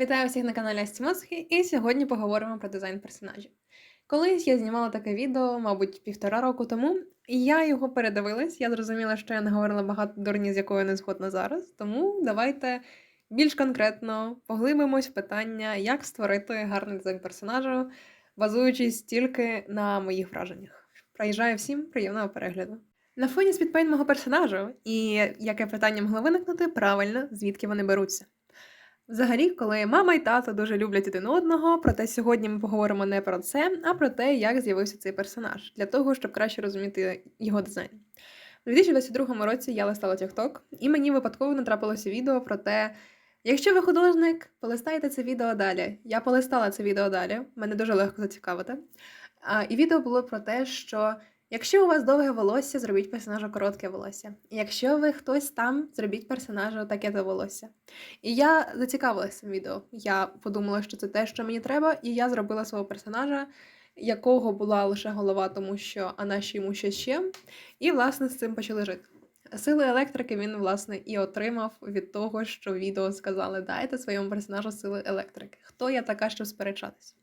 Вітаю всіх на каналі Асті Моцхи, і сьогодні поговоримо про дизайн персонажів. Колись я знімала таке відео, мабуть, півтора року тому, і я його передивилась. Я зрозуміла, що я не говорила багато дурні, з якою не згодна зараз. Тому давайте більш конкретно поглибимось в питання, як створити гарний дизайн персонажу, базуючись тільки на моїх враженнях. Проїжджаю всім приємного перегляду. На фоні спідпейн мого персонажу, і яке питання могло виникнути, правильно, звідки вони беруться. Взагалі, коли мама і тато дуже люблять один одного, проте сьогодні ми поговоримо не про це, а про те, як з'явився цей персонаж, для того, щоб краще розуміти його дизайн. У 2022 році я листала TikTok, і мені випадково натрапилося відео про те, якщо ви художник, полистайте це відео далі. Я полистала це відео далі, мене дуже легко зацікавити. І відео було про те, що Якщо у вас довге волосся, зробіть персонажа коротке волосся. Якщо ви хтось там, зробіть персонажа таке то волосся. І я зацікавилася цим відео. Я подумала, що це те, що мені треба, і я зробила свого персонажа, якого була лише голова, тому що а наші йому ще ще. І, власне, з цим почали жити. Сили електрики він, власне, і отримав від того, що відео сказали: дайте своєму персонажу сили електрики. Хто я така, щоб сперечатися?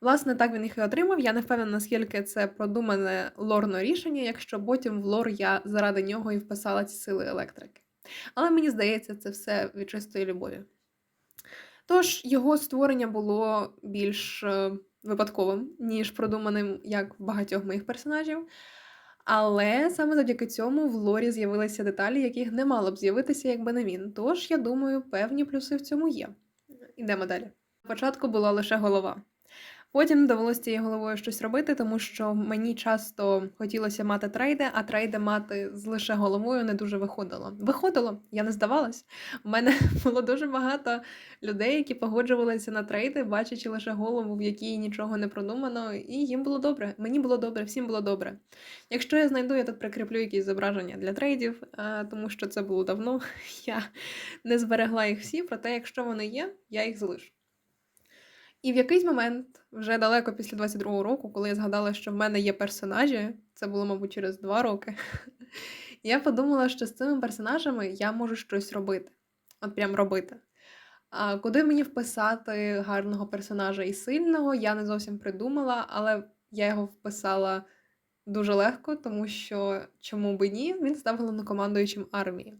Власне, так він їх і отримав. Я не впевнена, наскільки це продумане лорно рішення, якщо потім в лор я заради нього і вписала ці сили електрики. Але мені здається, це все від чистої любові. Тож, його створення було більш е, випадковим, ніж продуманим, як в багатьох моїх персонажів. Але саме завдяки цьому в лорі з'явилися деталі, яких не мало б з'явитися, якби не він. Тож, я думаю, певні плюси в цьому є. Ідемо далі. Спочатку була лише голова. Потім довелося цією головою щось робити, тому що мені часто хотілося мати трейди, а трейди мати з лише головою не дуже виходило. Виходило, я не здавалась. У мене було дуже багато людей, які погоджувалися на трейди, бачачи лише голову, в якій нічого не продумано, і їм було добре. Мені було добре, всім було добре. Якщо я знайду, я тут прикріплю якісь зображення для трейдів, тому що це було давно. Я не зберегла їх всі, проте, якщо вони є, я їх залишу. І в якийсь момент, вже далеко після 22-го року, коли я згадала, що в мене є персонажі, це було, мабуть, через два роки, я подумала, що з цими персонажами я можу щось робити. От прям робити. А Куди мені вписати гарного персонажа і сильного, я не зовсім придумала, але я його вписала дуже легко, тому що чому би ні, він став головнокомандуючим армії.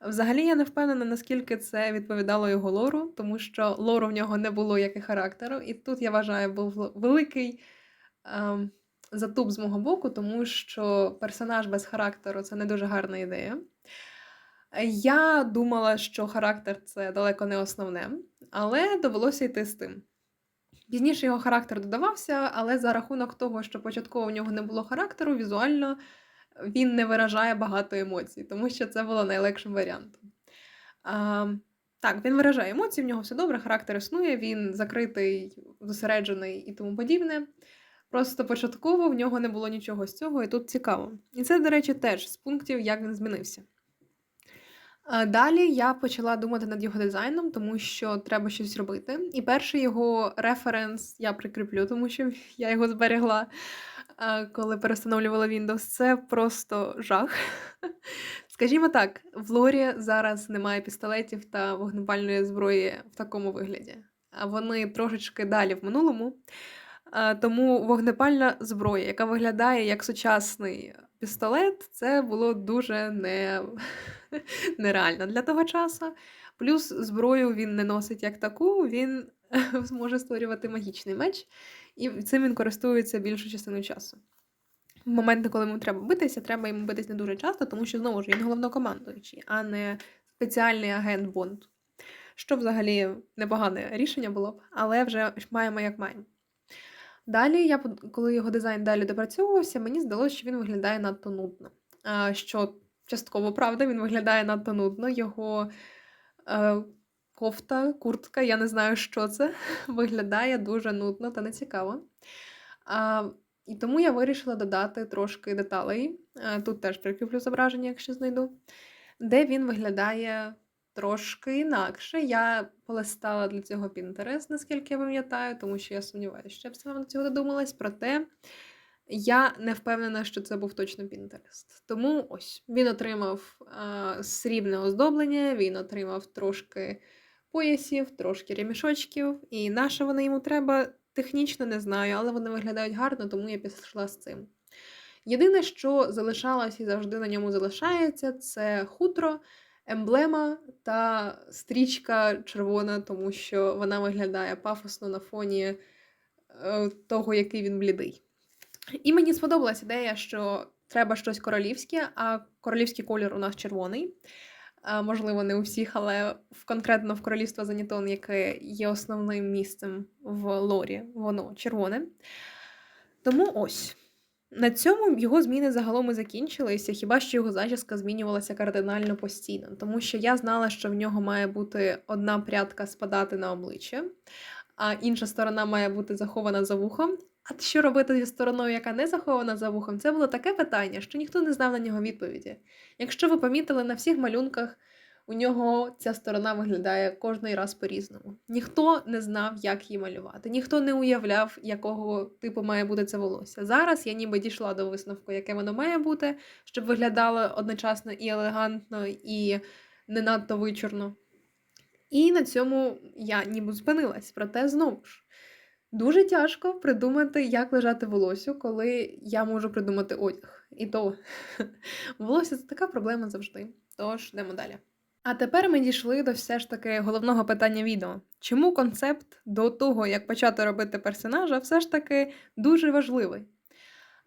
Взагалі, я не впевнена, наскільки це відповідало його лору, тому що лору в нього не було як і характеру. І тут, я вважаю, був великий ем, затуп з мого боку, тому що персонаж без характеру це не дуже гарна ідея. Я думала, що характер це далеко не основне, але довелося йти з тим. Пізніше його характер додавався, але за рахунок того, що початково в нього не було характеру, візуально він не виражає багато емоцій, тому що це було найлегшим варіантом. А, Так, він виражає емоції, в нього все добре, характер існує, він закритий, зосереджений і тому подібне. Просто початково в нього не було нічого з цього, і тут цікаво. І це, до речі, теж з пунктів, як він змінився. Далі я почала думати над його дизайном, тому що треба щось робити. І перший його референс я прикріплю, тому що я його зберегла коли перестановлювала Windows, це просто жах. Скажімо так, в Лорі зараз немає пістолетів та вогнепальної зброї в такому вигляді. А вони трошечки далі в минулому. Тому вогнепальна зброя, яка виглядає як сучасний пістолет, це було дуже не... нереально для того часу. Плюс зброю він не носить як таку, він зможе створювати магічний меч, і цим він користується більшу частину часу. В моменти, коли йому треба битися, треба йому битись не дуже часто, тому що, знову ж, він головнокомандуючий, а не спеціальний агент Бонд. Що взагалі непогане рішення було б, але вже маємо як маємо. Далі, я, коли його дизайн далі допрацьовувався, мені здалося, що він виглядає надто нудно. Що частково правда, він виглядає надто нудно. Його е, кофта, куртка, я не знаю, що це, виглядає дуже нудно та нецікаво. А, І тому я вирішила додати трошки деталей. А, Тут теж прикріплю зображення, якщо знайду, де він виглядає трошки інакше. Я полистала для цього Pinterest, наскільки я пам'ятаю, тому що я сумніваюся, що я б саме до цього додумалась. Проте я не впевнена, що це був точно Pinterest. Тому ось він отримав а, срібне оздоблення, він отримав трошки поясів, трошки ремішочків. І на що вони йому треба, технічно не знаю, але вони виглядають гарно, тому я пішла з цим. Єдине, що залишалось і завжди на ньому залишається, це хутро, емблема та стрічка червона, тому що вона виглядає пафосно на фоні е, того, який він блідий. І мені сподобалась ідея, що треба щось королівське, а королівський колір у нас червоний. Можливо, не у всіх, але конкретно в королівство Занітон, яке є основним місцем в лорі, воно червоне. Тому ось. На цьому його зміни загалом і закінчилися, хіба що його зачіска змінювалася кардинально постійно, тому що я знала, що в нього має бути одна прядка спадати на обличчя, а інша сторона має бути захована за вухом. А що робити зі стороною, яка не захована за вухом? Це було таке питання, що ніхто не знав на нього відповіді. Якщо ви помітили, на всіх малюнках у нього ця сторона виглядає кожний раз по-різному. Ніхто не знав, як її малювати, ніхто не уявляв, якого типу має бути це волосся. Зараз я ніби дійшла до висновку, яке воно має бути, щоб виглядало одночасно і елегантно, і не надто вичорно. І на цьому я ніби зупинилась. Проте знову ж. Дуже тяжко придумати, як лежати волосю, коли я можу придумати одяг. І то волосся це така проблема завжди. Тож йдемо далі. А тепер ми дійшли до все ж таки головного питання відео. Чому концепт до того, як почати робити персонажа, все ж таки дуже важливий?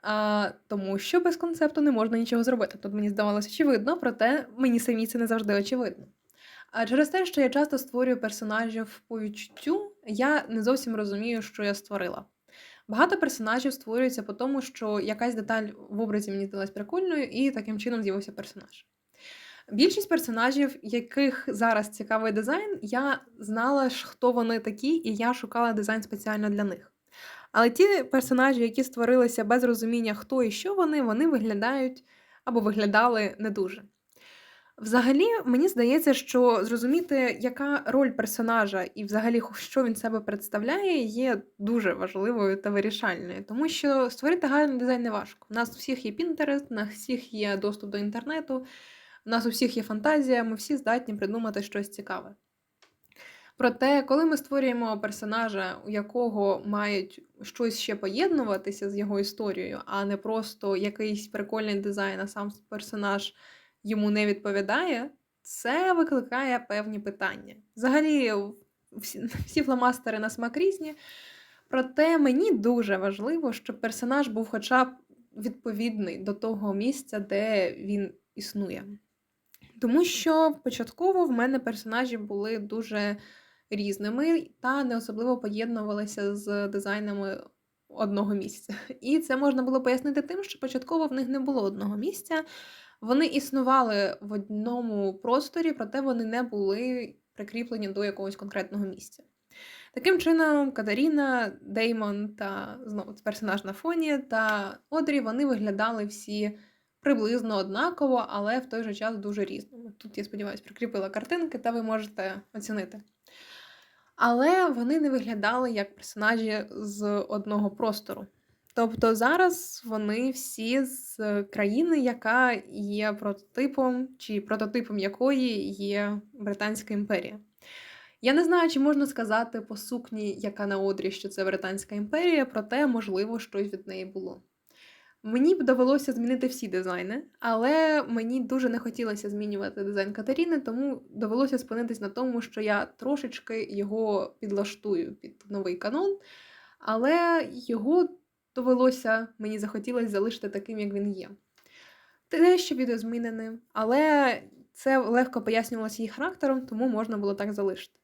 А, Тому що без концепту не можна нічого зробити. Тут мені здавалося очевидно, проте мені самі це не завжди очевидно. А через те, що я часто створюю персонажів по відчуттю, я не зовсім розумію, що я створила. Багато персонажів створюється по тому, що якась деталь в образі мені здалась прикольною, і таким чином з'явився персонаж. Більшість персонажів, яких зараз цікавий дизайн, я знала, хто вони такі, і я шукала дизайн спеціально для них. Але ті персонажі, які створилися без розуміння, хто і що вони, вони виглядають або виглядали не дуже. Взагалі, мені здається, що зрозуміти, яка роль персонажа і взагалі що він себе представляє, є дуже важливою та вирішальною, тому що створити гарний дизайн не важко. У нас у всіх є Pinterest, у нас всіх є доступ до інтернету, у нас у всіх є фантазія, ми всі здатні придумати щось цікаве. Проте, коли ми створюємо персонажа, у якого мають щось ще поєднуватися з його історією, а не просто якийсь прикольний дизайн, а сам персонаж йому не відповідає, це викликає певні питання. Взагалі, всі, всі фломастери на смак різні. Проте мені дуже важливо, щоб персонаж був хоча б відповідний до того місця, де він існує. Тому що початково в мене персонажі були дуже різними та не особливо поєднувалися з дизайнами одного місця. І це можна було пояснити тим, що початково в них не було одного місця. Вони існували в одному просторі, проте вони не були прикріплені до якогось конкретного місця. Таким чином, Катаріна, Деймон та знову персонаж на фоні та Одрі вони виглядали всі приблизно однаково, але в той же час дуже різними. Тут, я сподіваюся, прикріпила картинки, та ви можете оцінити. Але вони не виглядали як персонажі з одного простору. Тобто зараз вони всі з країни, яка є прототипом, чи прототипом якої є Британська імперія. Я не знаю, чи можна сказати по сукні, яка на одрі, що це Британська імперія, проте, можливо, щось від неї було. Мені б довелося змінити всі дизайни, але мені дуже не хотілося змінювати дизайн Катеріни, тому довелося спинитись на тому, що я трошечки його підлаштую під новий канон, але його довелося, мені захотілося залишити таким, як він є. Дещо відозмінене, але це легко пояснювалося її характером, тому можна було так залишити.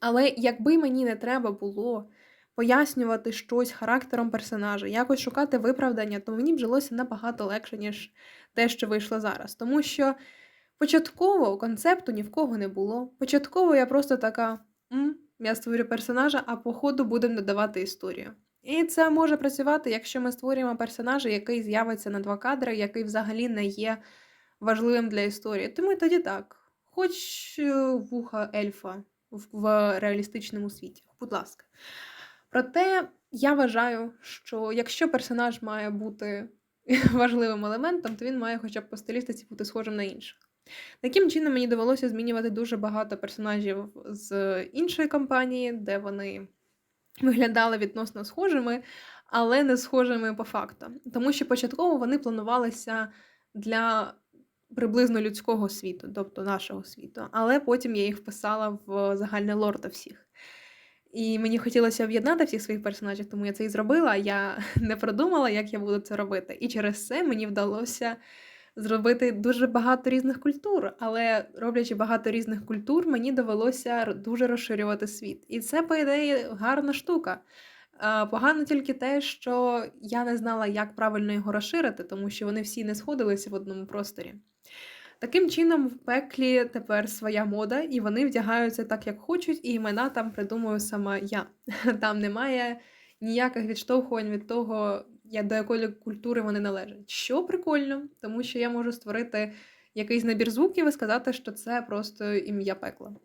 Але якби мені не треба було пояснювати щось характером персонажа, якось шукати виправдання, то мені б жилося набагато легше, ніж те, що вийшло зараз. Тому що початково концепту ні в кого не було. Початково я просто така: М, я створю персонажа, а по ходу будемо додавати історію. І це може працювати, якщо ми створюємо персонажа, який з'явиться на два кадри, який взагалі не є важливим для історії. Тому тоді так, хоч е, вуха ельфа в реалістичному світі, будь ласка. Проте я вважаю, що якщо персонаж має бути важливим елементом, то він має хоча б по стилістиці бути схожим на інших. Таким чином, мені довелося змінювати дуже багато персонажів з іншої компанії, де вони виглядали відносно схожими, але не схожими по факту. Тому що початково вони планувалися для приблизно людського світу, тобто нашого світу, але потім я їх вписала в загальне лор до всіх. І мені хотілося об'єднати всіх своїх персонажів, тому я це і зробила. Я не продумала, як я буду це робити. І через це мені вдалося зробити дуже багато різних культур. Але роблячи багато різних культур, мені довелося дуже розширювати світ. І це, по ідеї, гарна штука. Погано тільки те, що я не знала, як правильно його розширити, тому що вони всі не сходилися в одному просторі. Таким чином, в пеклі тепер своя мода, і вони вдягаються так, як хочуть, і імена там придумую сама я. Там немає ніяких відштовхувань від того, я- до якої культури вони належать. Що прикольно, тому що я можу створити якийсь набір звуків і сказати, що це просто ім'я пекла.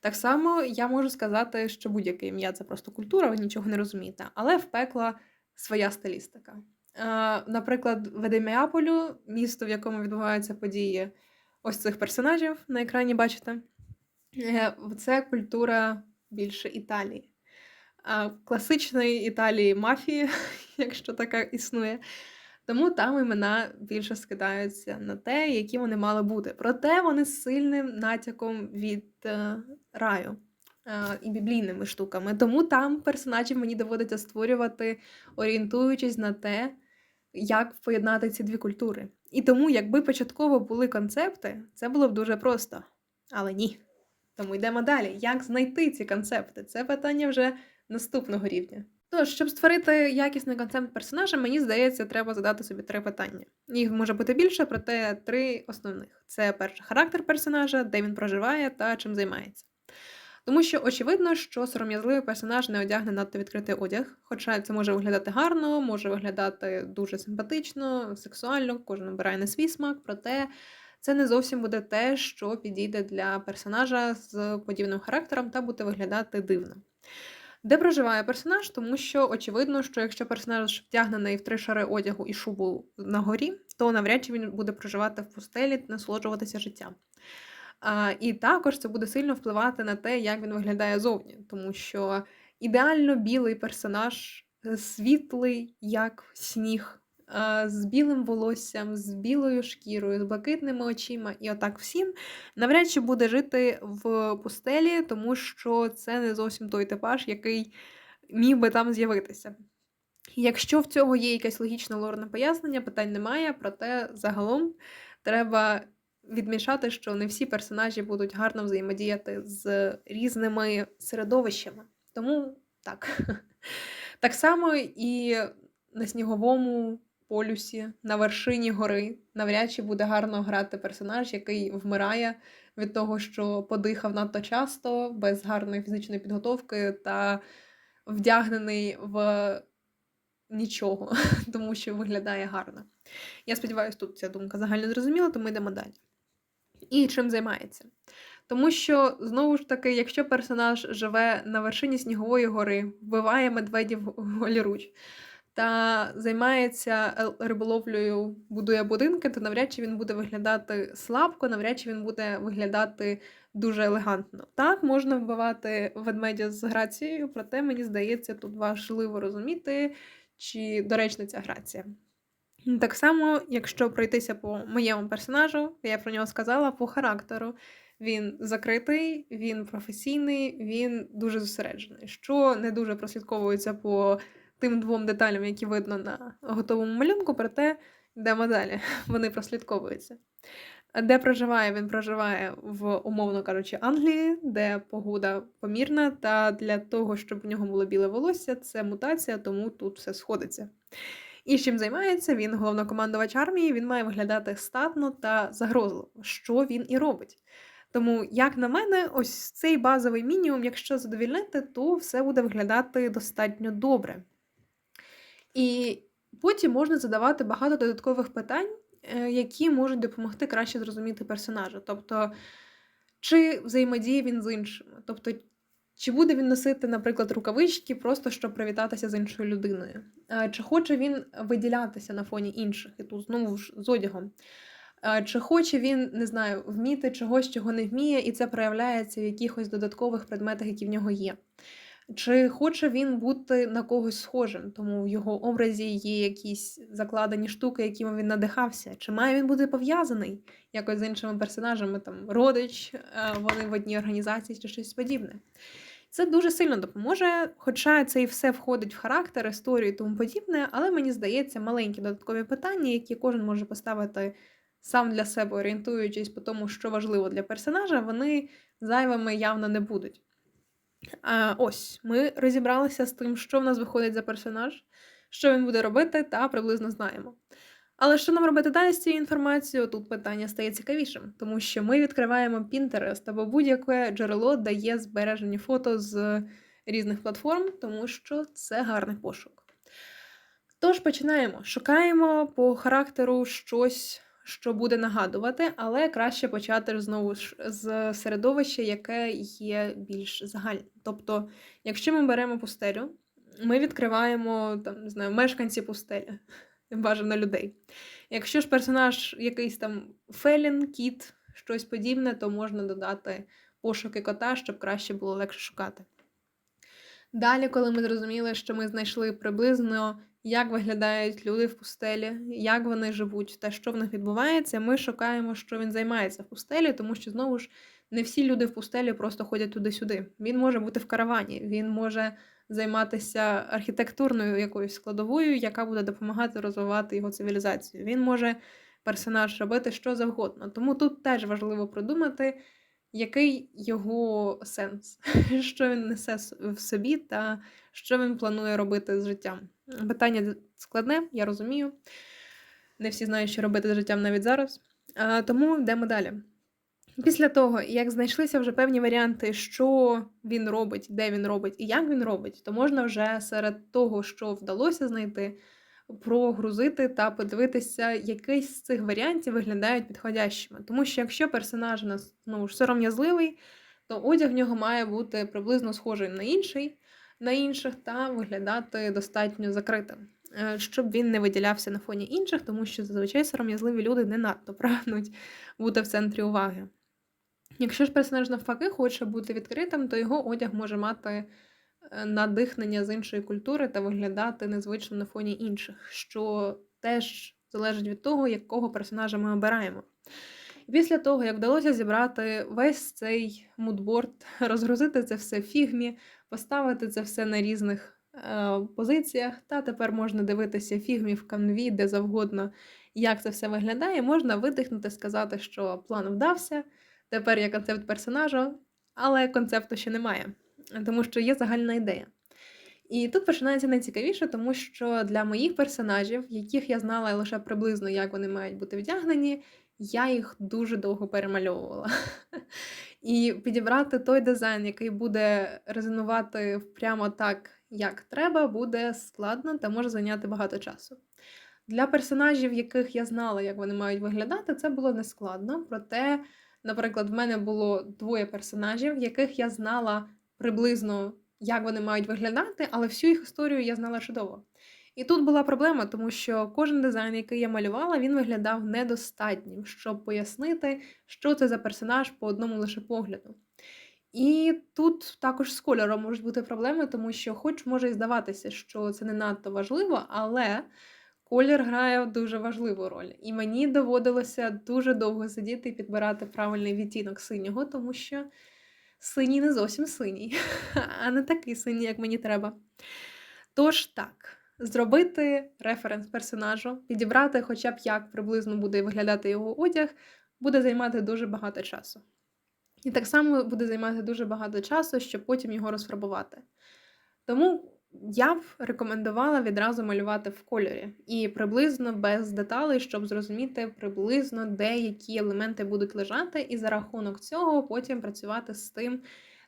Так само я можу сказати, що будь-яке ім'я це просто культура, ви нічого не розумієте, але в пекла своя стилістика. Наприклад, в Едеміаполю, місто, в якому відбуваються події ось цих персонажів на екрані бачите. Е, Це культура більше Італії. Класичної Італії мафії, якщо така існує. Тому там імена більше скидаються на те, які вони мали бути. Проте вони з сильним натяком від е, раю е, і біблійними штуками. Тому там персонажів мені доводиться створювати, орієнтуючись на те, як поєднати ці дві культури. І тому, якби початково були концепти, це було б дуже просто. Але ні. Тому йдемо далі. Як знайти ці концепти? Це питання вже наступного рівня. Тож, щоб створити якісний концепт персонажа, мені здається, треба задати собі три питання. Їх може бути більше, проте три основних: це перше характер персонажа, де він проживає та чим займається. Тому що очевидно, що сором'язливий персонаж не одягне надто відкритий одяг, хоча це може виглядати гарно, може виглядати дуже симпатично, сексуально, кожен обирає на свій смак, проте це не зовсім буде те, що підійде для персонажа з подібним характером та буде виглядати дивно. Де проживає персонаж, тому що очевидно, що якщо персонаж вдягнений в три шари одягу і шубу на горі, то навряд чи він буде проживати в пустелі, насолоджуватися життям. А, і також це буде сильно впливати на те, як він виглядає зовні, тому що ідеально білий персонаж, е, світлий, як сніг, з білим волоссям, з білою шкірою, з блакитними очима, і отак всім навряд чи буде жити в пустелі, тому що це не зовсім той типаж, який міг би там з'явитися. Якщо в цього є якесь логічне лорне пояснення, питань немає, проте загалом треба відмішати, що не всі персонажі будуть гарно взаємодіяти з різними середовищами. Тому так. Так само і на сніговому полюсі, на вершині гори, навряд чи буде гарно грати персонаж, який вмирає від того, що подихав надто часто, без гарної фізичної підготовки та вдягнений в нічого, тому що виглядає гарно. Я сподіваюся, тут ця думка загально зрозуміла, тому йдемо далі. І чим займається? Тому що, знову ж таки, якщо персонаж живе на вершині снігової гори, вбиває медведів голіруч та займається риболовлею, будує будинки, то навряд чи він буде виглядати слабко, навряд чи він буде виглядати дуже елегантно. Так, можна вбивати ведмедя з грацією, проте мені здається, тут важливо розуміти, чи доречна ця грація. Так само, якщо пройтися по моєму персонажу, я про нього сказала, по характеру. Він закритий, він професійний, він дуже зосереджений, що не дуже прослідковується по тим двом деталям, які видно на готовому малюнку, проте йдемо далі. Вони прослідковуються. Де проживає? Він проживає в, умовно кажучи, Англії, де погода помірна, та для того, щоб у нього було біле волосся, це мутація, тому тут все сходиться. І чим займається він головнокомандувач армії, він має виглядати статно та загрозливо, що він і робить. Тому, як на мене, ось цей базовий мінімум, якщо задовільнити, то все буде виглядати достатньо добре. І потім можна задавати багато додаткових питань, е, які можуть допомогти краще зрозуміти персонажа. Тобто, чи взаємодіє він з іншими? Тобто, чи буде він носити, наприклад, рукавички, просто щоб привітатися з іншою людиною? Е, Чи хоче він виділятися на фоні інших, і тут знову ж з одягом? Е, Чи хоче він, не знаю, вміти чогось, чого не вміє, і це проявляється в якихось додаткових предметах, які в нього є. Чи хоче він бути на когось схожим, тому в його образі є якісь закладені штуки, якими він надихався? Чи має він бути пов'язаний якось з іншими персонажами, там родич, е, вони в одній організації чи щось подібне? Це дуже сильно допоможе, хоча це і все входить в характер, історію і тому подібне, але мені здається, маленькі додаткові питання, які кожен може поставити сам для себе, орієнтуючись по тому, що важливо для персонажа, вони зайвими явно не будуть. А, Ось, ми розібралися з тим, що в нас виходить за персонаж, що він буде робити, та приблизно знаємо. Але що нам робити далі з цією інформацією? Тут питання стає цікавішим, тому що ми відкриваємо Pinterest або будь-яке джерело дає збережені фото з різних платформ, тому що це гарний пошук. Тож починаємо. Шукаємо по характеру щось, що буде нагадувати, але краще почати знову ж з середовища, яке є більш загальним. Тобто, якщо ми беремо пустелю, ми відкриваємо там, не знаю, мешканці пустелі, бажано людей. Якщо ж персонаж якийсь там Фелін, кіт, щось подібне, то можна додати пошуки кота, щоб краще було легше шукати. Далі, коли ми зрозуміли, що ми знайшли приблизно, як виглядають люди в пустелі, як вони живуть та що в них відбувається, ми шукаємо, що він займається в пустелі, тому що знову ж не всі люди в пустелі просто ходять туди-сюди. Він може бути в каравані, він може займатися архітектурною якоюсь складовою, яка буде допомагати розвивати його цивілізацію. Він може персонаж робити що завгодно. Тому тут теж важливо продумати, який його сенс, що він несе в собі, та що він планує робити з життям. Питання складне, я розумію. Не всі знають, що робити з життям навіть зараз. А, Тому йдемо далі. Після того, як знайшлися вже певні варіанти, що він робить, де він робить і як він робить, то можна вже серед того, що вдалося знайти, прогрузити та подивитися, який з цих варіантів виглядають підходящими. Тому що якщо персонаж у нас знову ж сором'язливий, то одяг в нього має бути приблизно схожий на інший, на інших та виглядати достатньо закритим. Е, щоб він не виділявся на фоні інших, тому що зазвичай сором'язливі люди не надто прагнуть бути в центрі уваги. Якщо ж персонаж навпаки хоче бути відкритим, то його одяг може мати е, надихнення з іншої культури та виглядати незвично на фоні інших, що теж залежить від того, якого персонажа ми обираємо. Після того, як вдалося зібрати весь цей мудборд, розгрузити це все фігмі, поставити це все на різних е, позиціях, та тепер можна дивитися фігмі в канві, де завгодно, як це все виглядає, можна видихнути, сказати, що план вдався. Тепер є концепт персонажа, але концепту ще немає, тому що є загальна ідея. І тут починається найцікавіше, тому що для моїх персонажів, яких я знала лише приблизно, як вони мають бути вдягнені, я їх дуже довго перемальовувала. І підібрати той дизайн, який буде резонувати прямо так, як треба, буде складно та може зайняти багато часу. Для персонажів, яких я знала, як вони мають виглядати, це було нескладно, проте. Наприклад, в мене було двоє персонажів, яких я знала приблизно, як вони мають виглядати, але всю їх історію я знала чудово. І тут була проблема, тому що кожен дизайн, який я малювала, він виглядав недостатнім, щоб пояснити, що це за персонаж по одному лише погляду. І тут також з кольором можуть бути проблеми, тому що, хоч може і здаватися, що це не надто важливо, але Колір грає дуже важливу роль, і мені доводилося дуже довго сидіти і підбирати правильний відтінок синього, тому що синій не зовсім синій, а не такий синій, як мені треба. Тож так, зробити референс персонажу, підібрати, хоча б як приблизно буде виглядати його одяг, буде займати дуже багато часу. І так само буде займати дуже багато часу, щоб потім його розфарбувати. Тому я б рекомендувала відразу малювати в кольорі і приблизно без деталей, щоб зрозуміти приблизно деякі елементи будуть лежати, і за рахунок цього потім працювати з тим,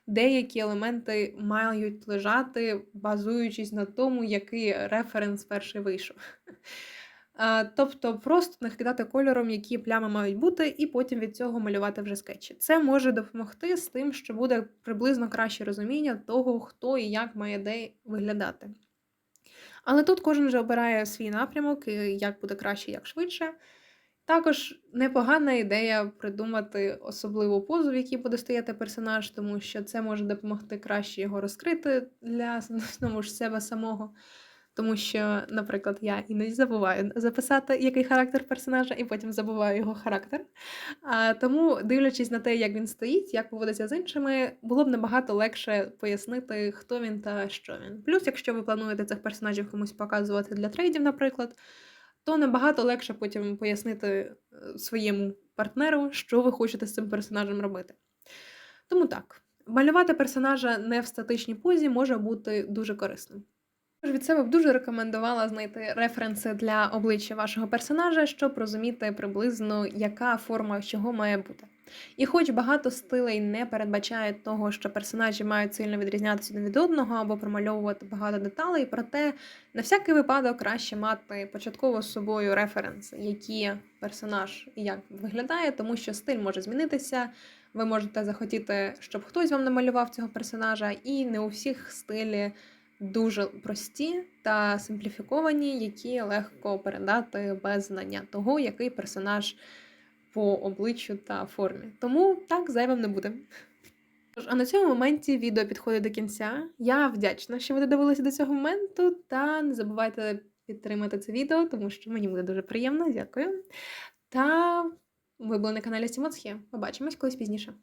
деякі елементи мають лежати, базуючись на тому, який референс перший вийшов. Тобто просто накидати кольором, які плями мають бути, і потім від цього малювати вже скетчі. Це може допомогти з тим, що буде приблизно краще розуміння того, хто і як має де виглядати. Але тут кожен вже обирає свій напрямок, як буде краще, як швидше. Також непогана ідея придумати особливу позу, в якій буде стояти персонаж, тому що це може допомогти краще його розкрити для знову ж себе самого. Тому що, наприклад, я іноді забуваю записати, який характер персонажа, і потім забуваю його характер. А, тому, дивлячись на те, як він стоїть, як поводиться з іншими, було б набагато легше пояснити, хто він та що він. Плюс, якщо ви плануєте цих персонажів комусь показувати для трейдів, наприклад, то набагато легше потім пояснити е, своєму партнеру, що ви хочете з цим персонажем робити. Тому так, малювати персонажа не в статичній позі може бути дуже корисним. Тож Від себе б дуже рекомендувала знайти референси для обличчя вашого персонажа, щоб розуміти приблизно, яка форма чого має бути. І хоч багато стилей не передбачає того, що персонажі мають сильно відрізнятися один від одного або промальовувати багато деталей, проте на всякий випадок краще мати початково з собою референс, які персонаж і як виглядає, тому що стиль може змінитися. Ви можете захотіти, щоб хтось вам намалював цього персонажа, і не у всіх стилі дуже прості та симпліфіковані, які легко передати без знання того, який персонаж по обличчю та формі. Тому так зайвим не буде. Тож, а на цьому моменті відео підходить до кінця. Я вдячна, що ви додивилися до цього моменту, та не забувайте підтримати це відео, тому що мені буде дуже приємно. Дякую. Та ви були на каналі Сімоцхі. Побачимось колись пізніше.